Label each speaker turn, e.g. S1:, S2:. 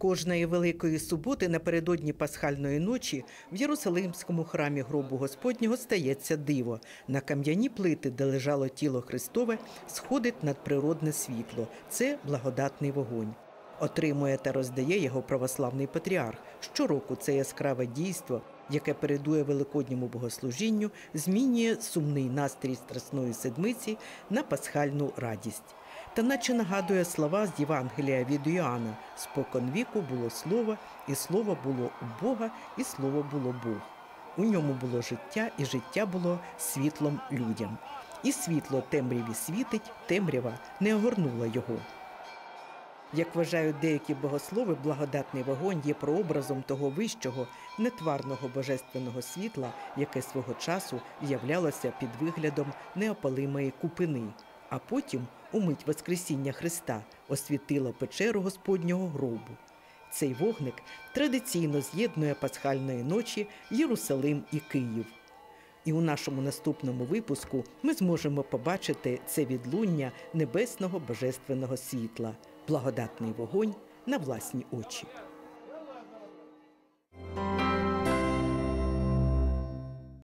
S1: Кожної великої суботи напередодні пасхальної ночі в Єрусалимському храмі гробу Господнього стається диво. На кам'яні плити, де лежало тіло Христове, сходить надприродне світло. Це благодатний вогонь. Отримує та роздає його православний патріарх. Щороку це яскраве дійство, яке передує великодньому богослужінню, змінює сумний настрій Страсної седмиці на пасхальну радість. Та наче нагадує слова з Євангелія від Іоанна «Спокон віку було слово, і слово було у Бога, і слово було Бог. У ньому було життя, і життя було світлом людям. І світло темряві світить, темрява не огорнула його. Як вважають деякі богослови, благодатний вогонь є прообразом того вищого, нетварного божественного світла, яке свого часу являлося під виглядом неопалимої купини, а потім, у мить Воскресіння Христа, освітило печеру Господнього гробу. Цей вогник традиційно з'єднує пасхальної ночі Єрусалим і Київ. І у нашому наступному випуску ми зможемо побачити це відлуння небесного божественного світла, благодатний вогонь на власні очі.